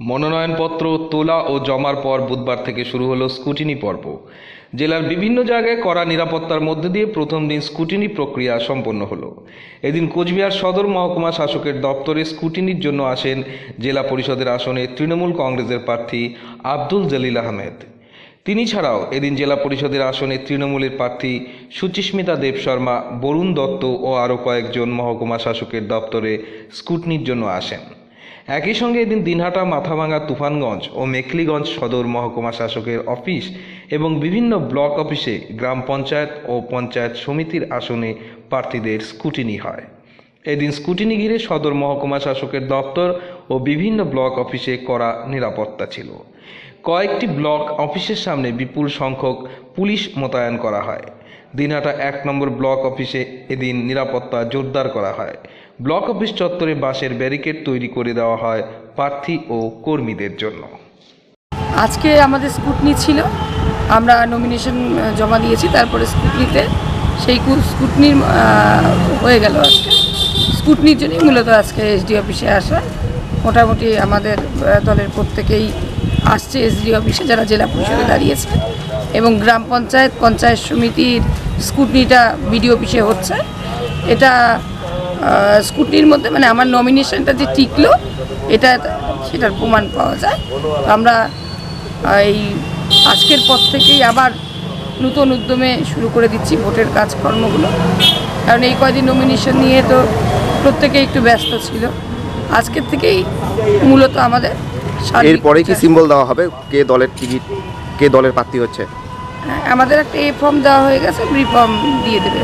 মনোনয়নপত্র তোলা ও জমার পর বুধবার থেকে শুরু হলো স্কুটিনি পর্ব। জেলার বিভিন্ন জায়গায় কড়া নিরাপত্তার মধ্যে দিয়ে প্রথম দিন স্কুটিনি প্রক্রিয়া সম্পন্ন হলো। এদিন কোচবিহার সদর মহকুমা শাসকের দপ্তরে স্কুটিনির জন্য আসেন জেলা পরিষদের আসনে তৃণমূল কংগ্রেসের প্রার্থী আব্দুল জলিল আহমেদ। তিনি ছাড়াও এদিন জেলা পরিষদের আসনে তৃণমূলের প্রার্থী সুচিস্মিতা দেব শর্মা, বরুণ দত্ত ও আরও কয়েকজন মহকুমা শাসকের দপ্তরে স্কুটনির জন্য আসেন। একই সঙ্গে এদিন দিনহাটা মাথাভাঙা তুফানগঞ্জ ও মেখলিগঞ্জ সদর মহকুমা শাসকের অফিস এবং বিভিন্ন ব্লক অফিসে গ্রাম পঞ্চায়েত ও পঞ্চায়েত সমিতির আসনে প্রার্থীদের স্কুটিনি হয়। এদিন স্কুটিনি ঘিরে সদর মহকুমা শাসকের দপ্তর ও বিভিন্ন ব্লক অফিসে করা নিরাপত্তা ছিল। কয়েকটি ব্লক অফিসের সামনে বিপুল সংখ্যক পুলিশ মোতায়েন করা হয়। দিনহাটা এক নম্বর ব্লক অফিসে এদিন নিরাপত্তা জোরদার করা হয়। ব্লক অফিস চত্বরে বাঁশের ব্যারিকেড তৈরি করে দেওয়া হয় প্রার্থী ও কর্মীদের জন্য। আজকে আমাদের স্কুটনি ছিল। আমরা নমিনেশন জমা দিয়েছি, তারপরে স্কুটনিতে সেই স্কুটনির হয়ে গেল আজকে। স্কুটনির জন্যই মূলত আজকে এসডি অফিসে আসা। মোটামুটি আমাদের দলের প্রত্যেকেই আসছে এসডি অফিসে যারা জেলা পরিষদে দাঁড়িয়েছে। এবং গ্রাম পঞ্চায়েত পঞ্চায়েত সমিতির স্কুটনিটা বিডিও অফিসে হচ্ছে। এটা স্কুটনির মধ্যে মানে আমার নমিনেশনটা যে টিকলো এটা সেটার প্রমাণ পাওয়া যায়। তো আমরা এই আজকের পর থেকেই আবার নতুন উদ্যমে শুরু করে দিচ্ছি ভোটের কাজকর্মগুলো। কারণ এই কয়দিন নমিনেশন নিয়ে তো প্রত্যেকে একটু ব্যস্ত ছিল। আজকের থেকেই মূলত আমাদের এরপরে কি সিম্বল দেওয়া হবে? কে দলের টিকিট কে দলের প্রার্থী হচ্ছে? আমাদের একটা এ ফর্ম দেওয়া হয়ে গেছে বি ফর্ম দিয়ে দেবে।